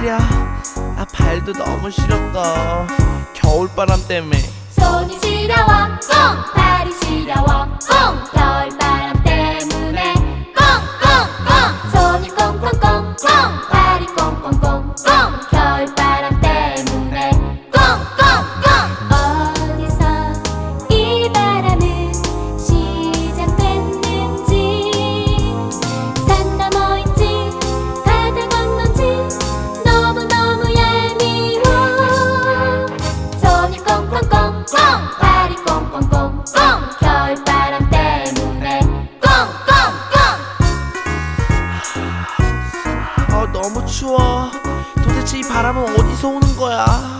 시려 아 발도 너무 시렸다. 겨울바람 때문에. 손이 시려워 너무 추워. 도대체 이 바람은 어디서 오는 거야?